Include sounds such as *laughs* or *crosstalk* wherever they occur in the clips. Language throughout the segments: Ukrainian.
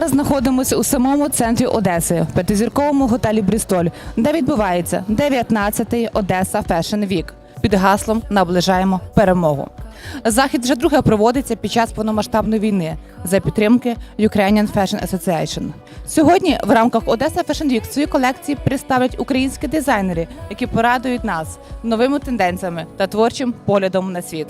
Зараз знаходимося у самому центрі Одеси, в п'ятизірковому готелі Брістоль, де відбувається 19-й Одеса Fashion Week під гаслом Наближаємо перемогу. Захід вже друге проводиться під час повномасштабної війни за підтримки Ukrainian Fashion Association. Сьогодні в рамках Одеса Fashion Week свої колекції представлять українські дизайнери, які порадують нас новими тенденціями та творчим поглядом на світ.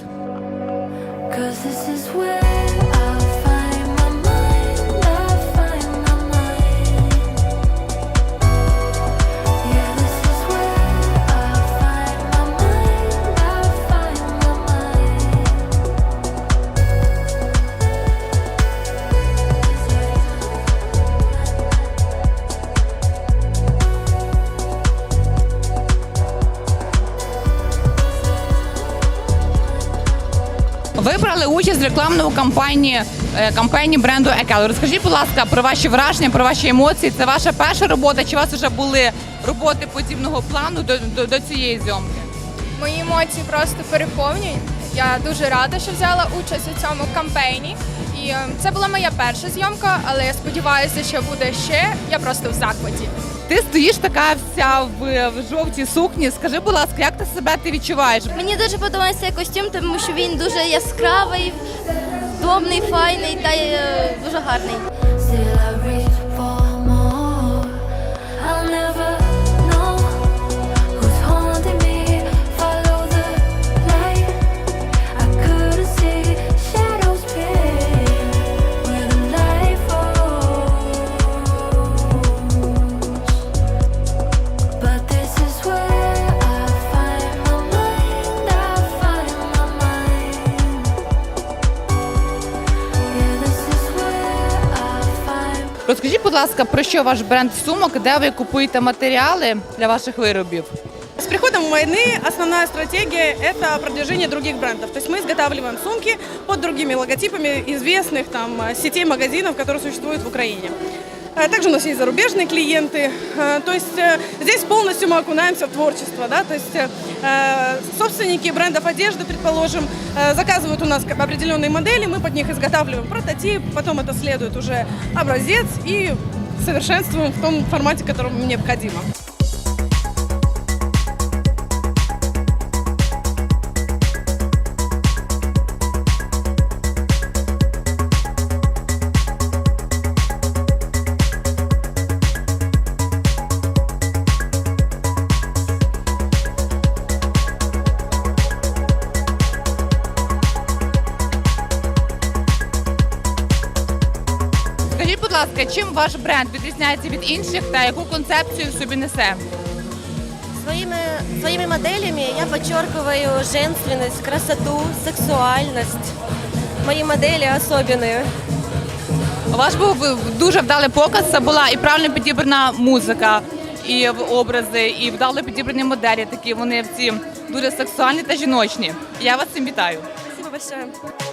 Участь в кампанії е, кампанії бренду Екел. Розкажіть, будь ласка, про ваші враження, про ваші емоції. Це ваша перша робота? Чи у вас вже були роботи подібного плану до, до, до цієї зйомки? Мої емоції просто переповнюють. Я дуже рада, що взяла участь у цьому кампейні. І е, це була моя перша зйомка, але я сподіваюся, що буде ще. Я просто в захваті. Ти стоїш така вся в, в жовтій сукні. Скажи, будь ласка, як ти себе ти відчуваєш? Мені дуже подобається цей костюм, тому що він дуже яскравий, домний, файний та е, дуже гарний. Розкажіть, будь ласка, про що ваш бренд сумок, де ви купуєте матеріали для ваших виробів? С приходом войны основная стратегия – это продвижение других брендов. То есть мы изготавливаем сумки под другими логотипами известных там э, сетей магазинов, которые существуют в Украине. Э, Также у нас есть зарубежные клиенты. Э, То есть э, здесь полностью мы окунаемся в творчество. Да? То есть э, собственники брендов одежды, предположим, э, заказывают у нас как бы определенные модели, мы под них изготавливаем прототип, потом это следует уже образец и совершенствуем в том формате, которому необходимо. Будь ласка, чим ваш бренд відрізняється від інших та яку концепцію в собі несе? Своими, своими моделями я подчеркиваю женственность, красоту, сексуальность. Мои модели особенные. У вас був дуже вдалий показ. Це була і правильно підібрана музика, і образи, і вдало підібрані моделі. Такі вони всі дуже сексуальні та жіночні. Я вас цим вітаю. Спасибо большое.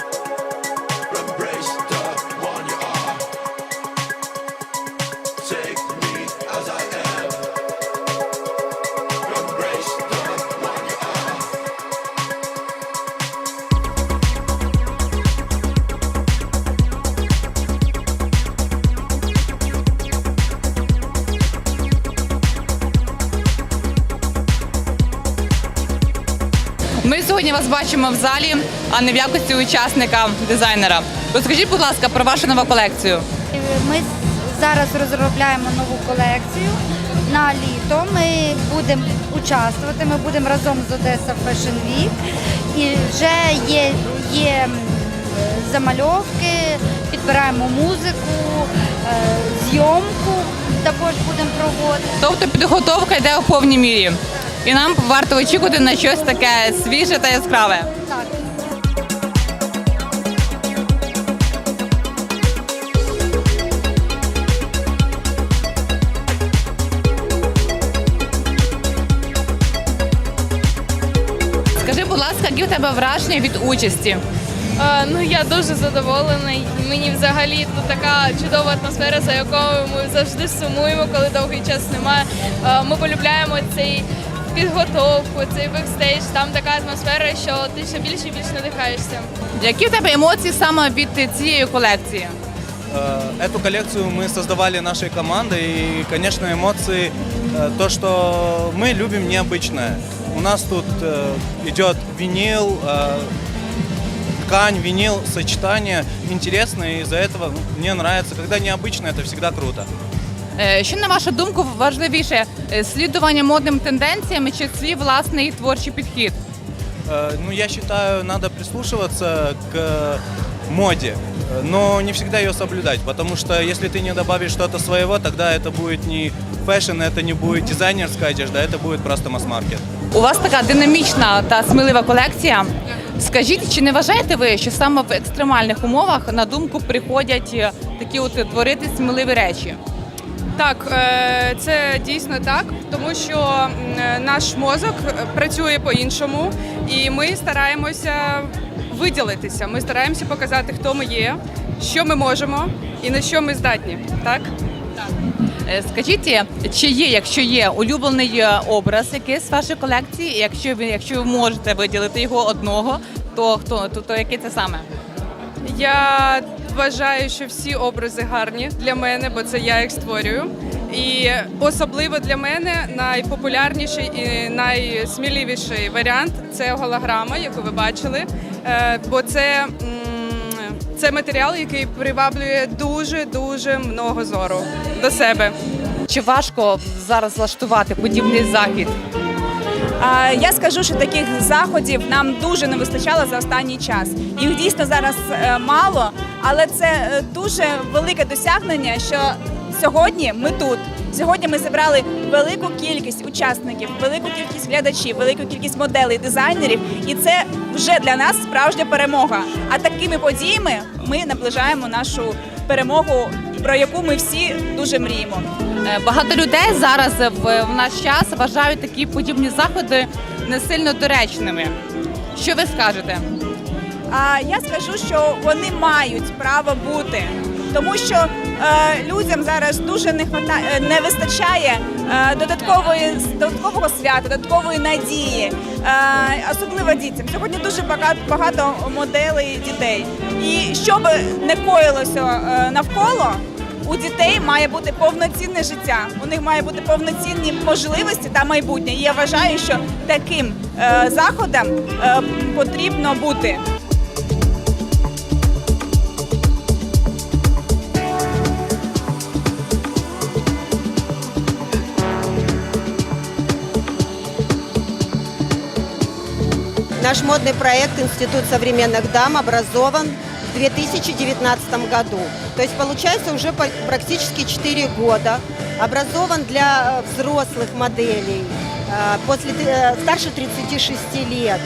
Ми сьогодні вас бачимо в залі, а не в якості учасника дизайнера. Розкажіть, будь ласка, про вашу нову колекцію. Ми зараз розробляємо нову колекцію на літо. Ми будемо участвувати. Ми будемо разом з Одеса Fashion Week. І вже є, є замальовки, підбираємо музику, е, зйомку також будемо проводити. Тобто підготовка йде у повній мірі. І нам варто очікувати на щось таке свіже та яскраве. Так. Скажи, будь ласка, які у тебе враження від участі? Е, Ну я дуже задоволена. Мені взагалі тут така чудова атмосфера, за якою ми завжди сумуємо, коли довгий час немає. Е, Ми полюбляємо цей підготовку, цей бекстейдж. Там така атмосфера, що ти ще більше і більше надихаєшся. Які в тебе емоції саме від цієї колекції? Э, Эту коллекцию мы создавали нашей командой, и, конечно, эмоции, э, то, что мы любим необычное. У нас тут э, идет винил, э, ткань, винил, сочетание интересное, и из-за этого мне нравится. Когда необычно, это всегда круто. Е, Що на вашу думку важливіше е, слідування модним тенденціям чи свій власний творчий підхід? Э, Ну, я считаю, надо прислушиваться к моде, э, но не всегда ее соблюдать, потому что если ты не добавишь что-то своего, тогда это будет не фэшн, это не будет дизайнерская одежда, это будет просто масс-маркет. У вас така динамічна та смілива колекція. Скажіть, чи не вважаєте ви, що саме в екстремальних умовах на думку приходять е, такі от творити сміливі речі? Так, е, це дійсно так, тому що наш мозок е, працює по-іншому, і ми стараємося виділитися. Ми стараємося показати, хто ми є, що ми можемо і на що ми здатні. Так? Е, Скажіть, чи є, якщо є улюблений образ якийсь з вашої колекції, якщо ви, якщо ви можете виділити його одного, то хто то, то який це саме? Я вважаю, що всі образи гарні для мене, бо це я їх створюю. І особливо для мене найпопулярніший і найсміливіший варіант це голограма, яку ви бачили. Е, Бо це, це матеріал, який приваблює дуже дуже много зору до себе. Чи важко зараз влаштувати подібний захід? Я скажу, що таких заходів нам дуже не вистачало за останній час. Їх дійсно зараз е, мало, але це е, дуже велике досягнення, що сьогодні ми тут. Сьогодні ми зібрали велику кількість учасників, велику кількість глядачів, велику кількість моделей, дизайнерів, і це вже для нас справжня перемога. А такими подіями ми наближаємо нашу перемогу, про яку ми всі дуже мріємо. Е, Багато людей зараз в, наш час вважають такі подібні заходи не сильно доречними. Що ви скажете? А я скажу, що вони мають право бути, тому що е, людям зараз дуже не хвата, е, не вистачає додаткової додаткового свята, додаткової надії, е, особливо дітям. Сьогодні дуже багато, моделей дітей. І що би не коїлося е, навколо. У дітей має бути повноцінне життя, у них має бути повноцінні можливості та майбутнє. І я вважаю, що таким е, заходом е, потрібно бути. Наш модный проект «Институт современных дам» образован в 2019 году. То есть получается уже по- практически 4 года. Образован для э, взрослых моделей э, после, э, старше 36 лет.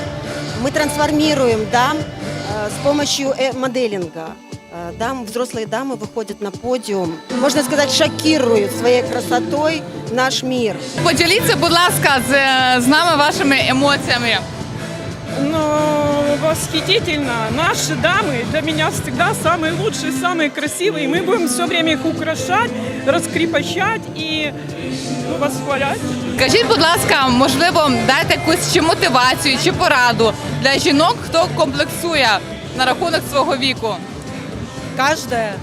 Мы трансформируем дам э, с помощью э, моделинга. Э, Дам, взрослые дамы выходят на подиум, можно сказать, шокируют своей красотой наш мир. Поділіться, будь ласка, з, з нами вашими емоціями. Ну, восхитительно. Наши дамы для меня всегда самые лучшие, самые красивые. Мы будем все время их украшать, раскрепощать и ну, восхвалять. Скажіть, будь ласка, можливо, дайте якусь чи мотивацію, чи пораду для жінок, хто комплексує на рахунок свого віку. Каждая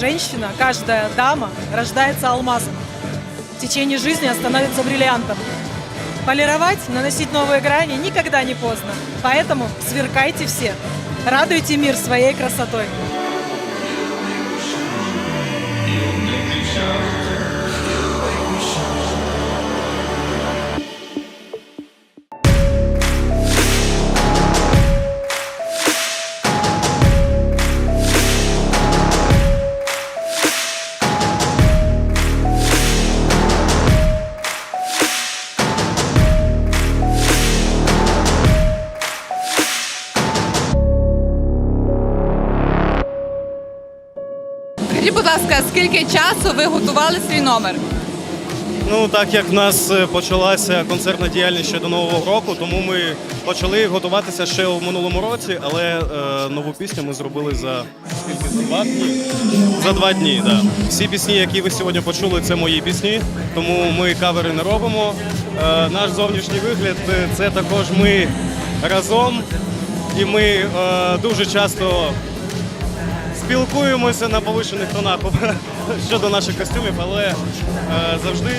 женщина, каждая дама рождается алмазом. В течение жизни она становится бриллиантом. Полировать, наносить новые грани никогда не поздно. Поэтому сверкайте все. Радуйте мир своей красотой. Ласка, скільки часу ви готували свій номер? Ну, так як в нас е, почалася концертна діяльність ще до Нового року, тому ми почали готуватися ще у минулому році, але е, нову пісню ми зробили за скільки? За два дні? За два дні. Да. Всі пісні, які ви сьогодні почули, це мої пісні, тому ми кавери не робимо. Е, наш зовнішній вигляд е, це також ми разом, і ми е, дуже часто спілкуємося на повишених тонах *laughs* щодо наших костюмів, але е, завжди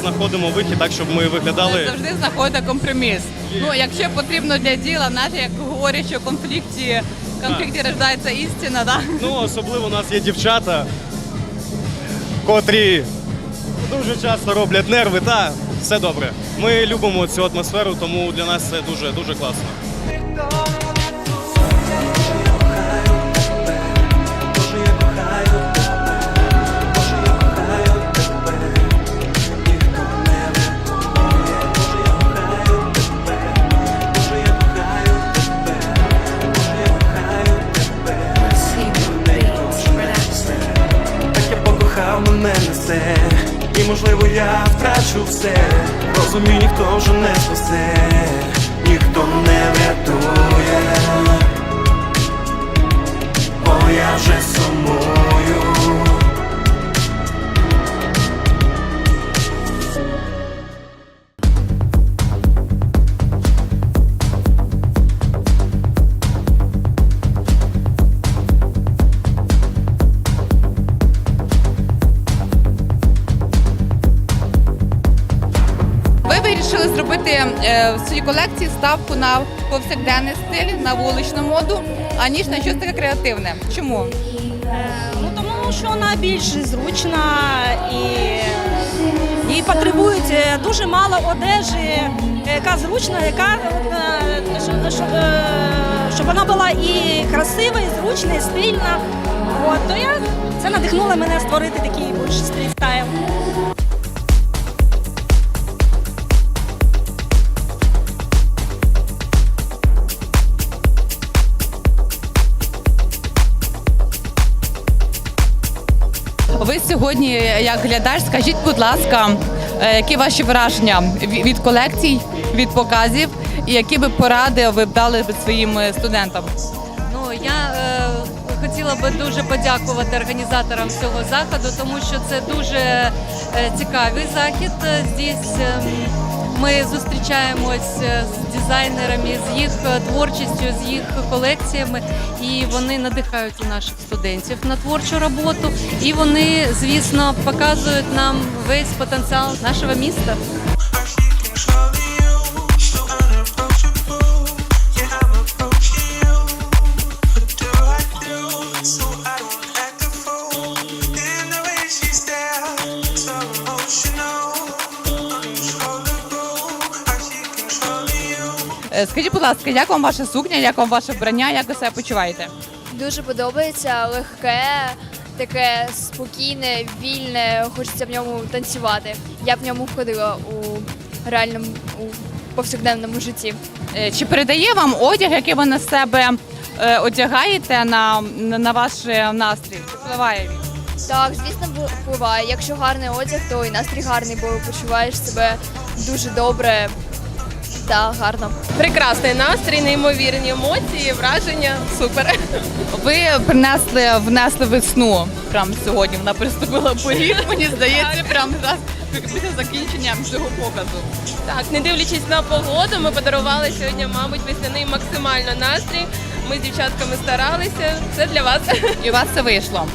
знаходимо вихід так, щоб ми виглядали. Завжди знаходите компроміс. Ну, якщо потрібно для діла, знаєте, як говорять, що в конфлікті, конфлікті рождається істина, да? Ну, особливо у нас є дівчата, котрі дуже часто роблять нерви, та все добре. Ми любимо цю атмосферу, тому для нас це дуже дуже класно. Втрачу все. Розумію, ніхто вже не спасе. Ніхто не врятує. Бо я вже сумую колекції на повсякденний стиль, на вуличну моду, аніж на щось таке креативне. Чому? Ну тому що вона більш зручна і, і потребують е, дуже мало одежі, яка зручна, яка е, щоб, щоб, е, вона була і красива, і зручна, і стильна. От, то я це надихнуло мене створити такий більш стріт стайл. Ви сьогодні, як глядач, скажіть, будь ласка, е, які ваші враження від колекцій, від показів, і які би поради ви б дали своїм е, студентам? Ну я е, хотіла би дуже подякувати організаторам цього заходу, тому що це дуже е, цікавий захід. Здесь е, ми зустрічаємось е, з дизайнерами, з їх е, творчістю, з їх колекціями, і вони надихають наших студентів на творчу роботу. І вони, звісно, показують нам весь потенціал нашого міста. Е, Скажіть, будь ласка, як вам ваша сукня, як вам ваше вбрання, як ви себе почуваєте? Дуже подобається, легке, таке спокійне, вільне, хочеться в ньому танцювати. Я б в ньому ходила у реальному у повсякденному житті. Е, Чи передає вам одяг, який ви на себе е, одягаєте на, на, на ваш е, настрій? Чи впливає він? Так, звісно, бу- впливає. Якщо гарний одяг, то і настрій гарний, бо почуваєш себе дуже добре та гарно. Прекрасний настрій, неймовірні емоції, враження. Супер. Ви принесли, внесли весну прямо сьогодні. Вона приступила поріг, мені здається, прямо зараз після закінчення цього показу. Так, не дивлячись на погоду, ми подарували сьогодні, мабуть, весняний максимально настрій. Ми з дівчатками старалися. Це для вас. І у вас це вийшло.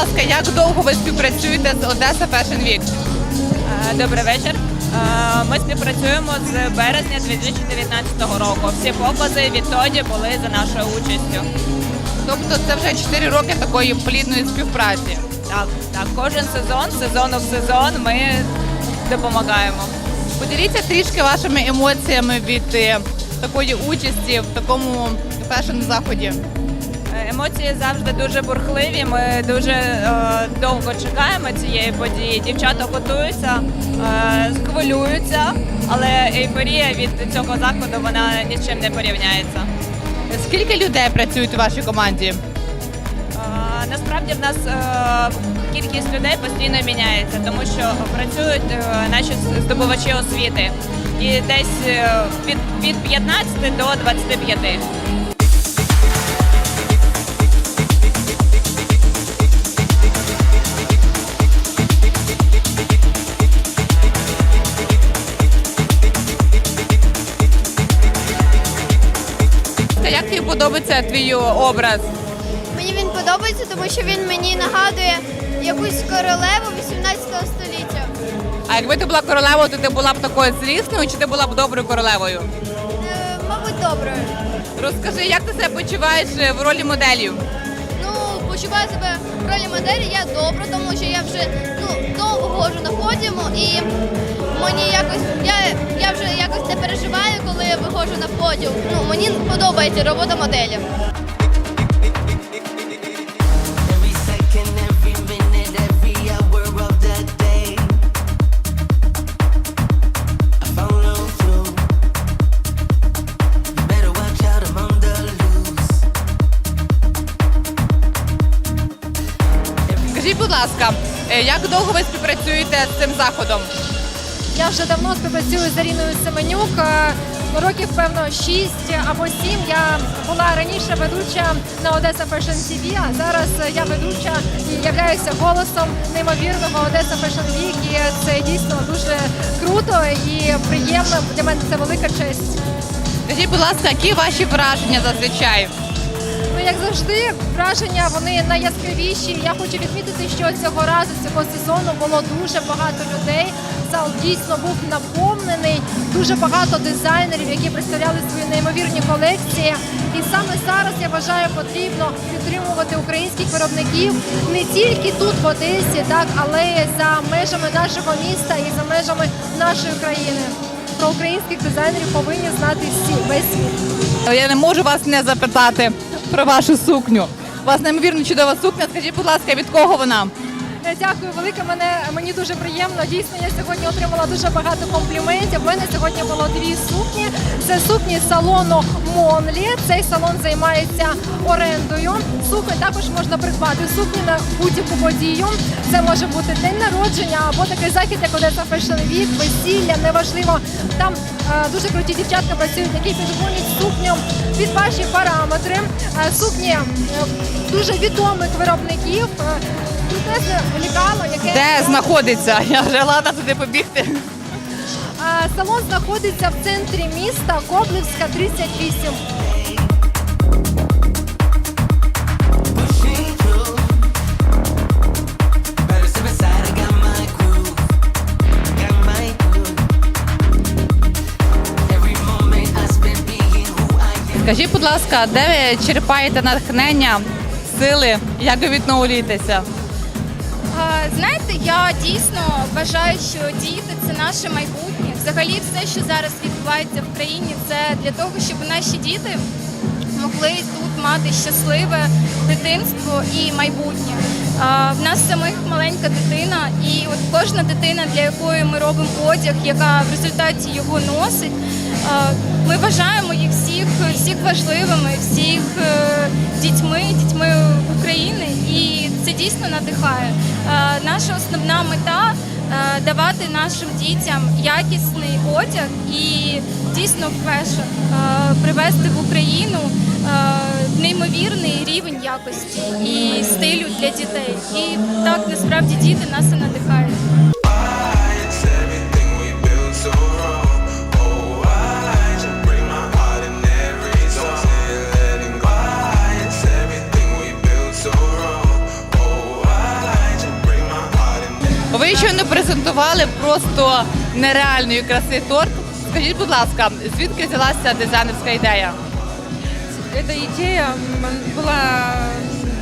Ласка, як довго ви співпрацюєте з Одеса Fashion Week? Добрий вечір. Е, Ми співпрацюємо з березня 2019 року. Всі покази відтоді були за нашою участю. Тобто це вже 4 роки такої плідної співпраці. Так, так, кожен сезон, сезону в сезон ми допомагаємо. Поділіться трішки вашими емоціями від е, такої участі в такому фешн заході. Емоції завжди дуже бурхливі. Ми дуже е, довго чекаємо цієї події. Дівчата готуються, е, хвилюються, але ейфорія від цього заходу вона нічим не порівняється. Скільки людей працюють у вашій команді? Е, Насправді в нас е, кількість людей постійно міняється, тому що працюють е, наші здобувачі освіти і десь е, від, від 15 до 25. Подобається твій образ? Мені він подобається, тому що він мені нагадує якусь королеву 18 століття. А якби ти була королевою, то ти була б такою злісною, чи ти була б доброю королевою? Е, мабуть, доброю. Розкажи, як ти себе почуваєш е, в ролі моделі? Ну, почуваю себе в ролі моделі, я добра, тому що я вже ну, довго ходжу на подіуму і мені якось я, я вже якось не переживаю, коли я виходжу на подіум. Ну, мені подобається робота моделі. Скажіть, будь ласка, е, як довго ви співпрацюєте з цим заходом? Я вже давно співпрацюю з Аріною Семенюк. Е, Років, певно, 6 або 7. Я була раніше ведуча на Одеса Fashion TV, а зараз я ведуча і являюся голосом неймовірного Одеса Fashion Week. І це дійсно дуже круто і приємно. Для мене це велика честь. Скажіть, будь ласка, які ваші враження зазвичай? Як завжди, враження вони найяскравіші. Я хочу відмітити, що цього разу цього сезону було дуже багато людей. Зал дійсно був наповнений. Дуже багато дизайнерів, які представляли свої неймовірні колекції. І саме зараз я вважаю, потрібно підтримувати українських виробників не тільки тут в Одесі, так але й за межами нашого міста і за межами нашої країни. Про українських дизайнерів повинні знати всі весь світ. Я не можу вас не запитати про вашу сукню. У вас неймовірно чудова сукня. Скажіть, будь ласка, від кого вона? Е, Дякую велике. Мене мені дуже приємно. Дійсно, я сьогодні отримала дуже багато компліментів. У мене сьогодні було дві сукні. Це сукні салону Монлі. Цей салон займається орендою. Сукні також можна придбати сукні на будь-яку подію. Це може бути день народження або такий захід, як Одеса Fashion Week, весілля, неважливо. Там е, дуже круті дівчатка працюють, які підгонять сукню під ваші параметри. Е, сукні е, дуже відомих виробників. Е, Лікало, яке Де знаходиться? *laughs* Я вже ладна туди побігти. А, салон знаходиться в центрі міста Коблівська 38. Pushing through. Better step aside, I got my groove. Got my groove. Every moment I spend being who I am. Скажіть, будь ласка, де ви черпаєте натхнення, сили, як ви відновлюєтеся? Знаєте, я дійсно вважаю, що діти це наше майбутнє. Взагалі, все, що зараз відбувається в країні, це для того, щоб наші діти могли тут мати щасливе дитинство і майбутнє. В нас самих маленька дитина, і от кожна дитина, для якої ми робимо одяг, яка в результаті його носить. Ми вважаємо їх всіх, всіх важливими, всіх е, дітьми, дітьми це дійсно надихає. Е, Наша основна мета е, давати нашим дітям якісний одяг і дійсно фешн, е, привести в Україну неймовірний рівень якості і стилю для дітей. І так насправді діти нас і надихають. Ви щойно презентували просто нереальної краси торт. Скажіть, будь ласка, звідки взялася дизайнерська ідея? Эта идея м, была,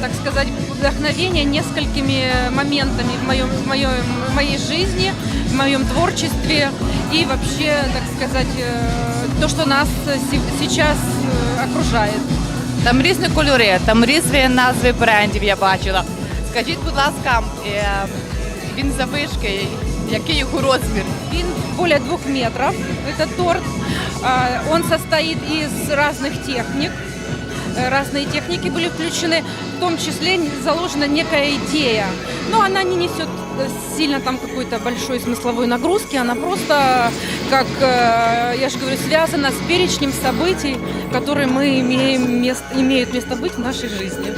так сказать, вдохновение несколькими моментами в, моем, в, моем, в моей жизни, в моем творчестве и вообще, так сказать, э, то, что нас се- сейчас э, окружает. Там різні кольори, там різні назви брендів я бачила. Скажіть, будь ласка, е, він завишки, який його розмір? Вин более двух метров, этот торт. А, Он состоит из разных техник. Разные техники были включены, в том числе заложена некая идея. Но она не несет сильно там какой-то большой смысловой нагрузки, она просто, как я же говорю, связана с перечнем событий, которые мы имеем мест, имеют место быть в нашей жизни.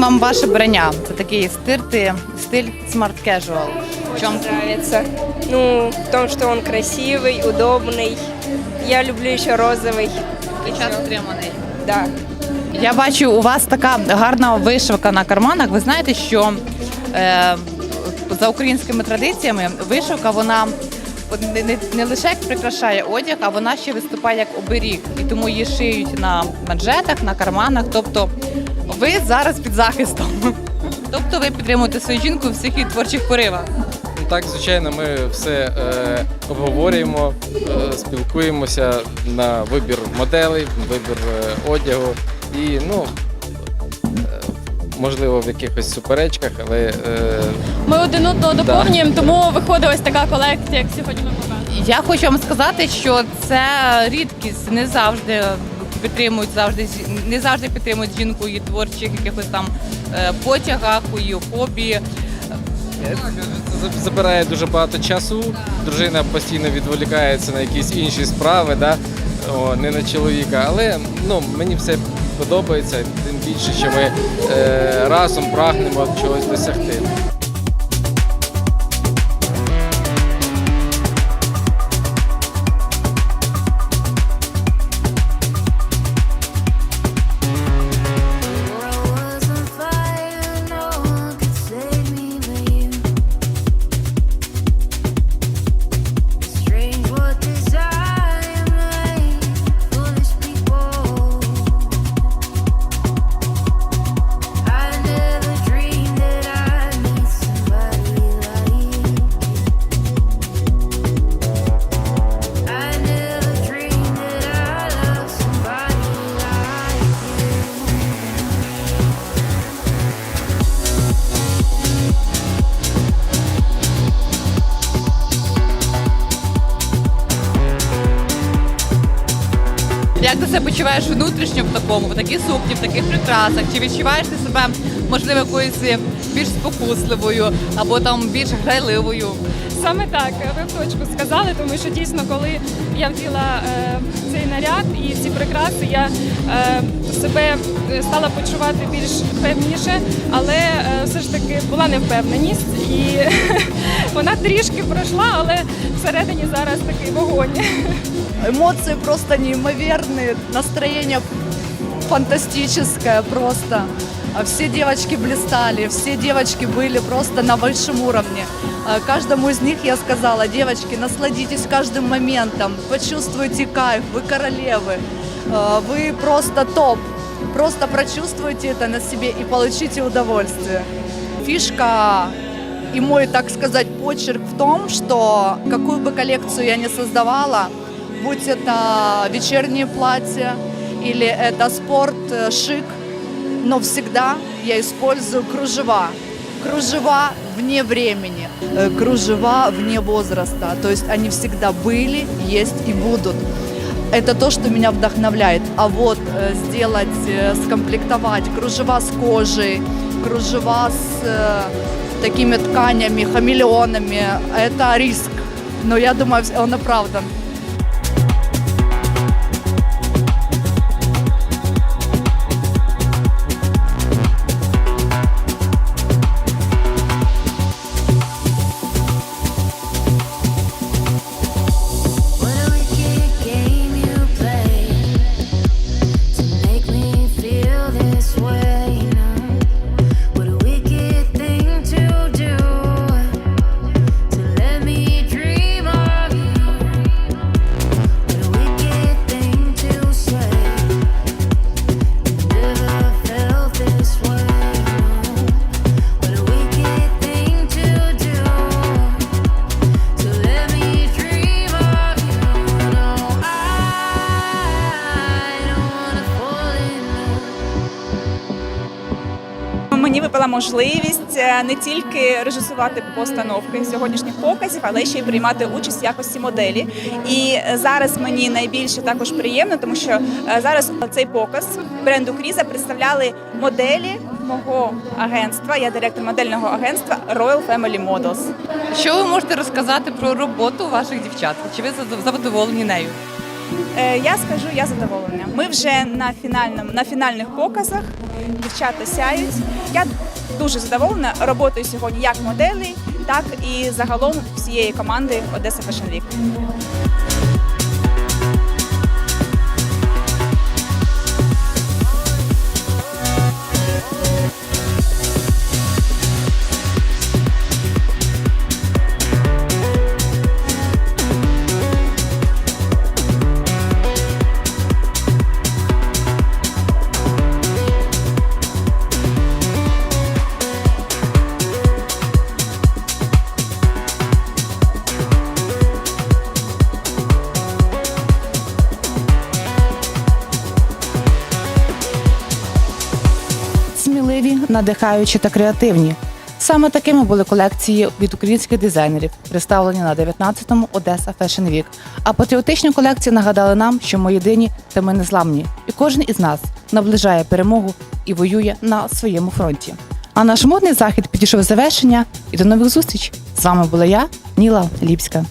вам ваше брання? Це такий стиль, стиль smart casual. В чому? нравится. Ну, в том, что он красивый, удобный. Я люблю еще розовый. І час отриманий. Да. Я бачу, у вас така гарна вишивка на карманах. Ви знаєте, що е, за українськими традиціями вишивка вона от не, не, не лише як прикрашає одяг, а вона ще виступає як оберіг. І тому її шиють на манжетах, на карманах. Тобто ви зараз під захистом. Тобто ви підтримуєте свою жінку в всіх її творчих поривах. Ну, Так, звичайно, ми все е, обговорюємо, е, спілкуємося на вибір моделей, вибір е, одягу і ну. Можливо, в якихось суперечках, але е, Ми один одного Да. доповнюємо, тому виходить ось така колекція, як сьогодні ми показуємо. Я хочу вам сказати, що це рідкість. Не завжди підтримують завжди не завжди підтримують жінку у її творчих якихось там е, потягах, у її хобі. за- забирає дуже багато часу. Дружина постійно відволікається на якісь інші справи, да? О, не на чоловіка. Але ну, мені все подобається, тим більше, що ми е, разом прагнемо чогось досягти. Як ти себе почуваєш внутрішньо в такому, в такій сукні, в таких прикрасах? Чи відчуваєш ти себе можливо якоюсь більш спокусливою або там більш грайливою? Саме так, ви в точку сказали, тому що дійсно, коли я вділа е, цей наряд і ці прикраси, я е, себе стала почувати більш певніше, але е, все ж таки була невпевненість, і *laughs* вона трішки пройшла, але всередині зараз такий вогонь. *laughs* Эмоции просто неимоверные, настроение фантастическое просто. А Все девочки блистали, все девочки были просто на высшем уровне. А Каждому из них я сказала, девочки, насладитесь каждым моментом, почувствуйте кайф, вы королевы, А, вы просто топ. Просто прочувствуйте это на себе и получите удовольствие. Фишка и мой, так сказать, почерк в том, что какую бы коллекцию я ни создавала, будь это вечернее платье или это спорт, э, шик, но всегда я использую кружева. Кружева вне времени, э, кружева вне возраста. То есть они всегда были, есть и будут. Это то, что меня вдохновляет. А вот э, сделать, скомплектовать кружева с кожей, кружева с такими тканями, хамелеонами, это риск. Но я думаю, он оправдан. Можливість е, не тільки режисувати постановки сьогоднішніх показів, але ще й приймати участь в якості моделі. І е, зараз мені найбільше також приємно, тому що е, зараз цей показ бренду Кріза представляли моделі мого агентства. Я директор модельного агентства Royal Family Models. Що ви можете розказати про роботу ваших дівчат? Чи ви задоволені нею? Е, Я скажу, я задоволена. Ми вже на фінальному на фінальних показах. Дівчата сяють. Я дуже задоволена роботою сьогодні як моделей, так і загалом всієї команди Одеса Fashion Week. Надихаючі та креативні. Саме такими були колекції від українських дизайнерів, представлені на 19-му Одеса Fashion Week. А патріотичні колекції нагадали нам, що ми єдині та ми незламні. І кожен із нас наближає перемогу і воює на своєму фронті. А наш модний захід підійшов завершення. І до нових зустріч! З вами була я, Ніла Ліпська.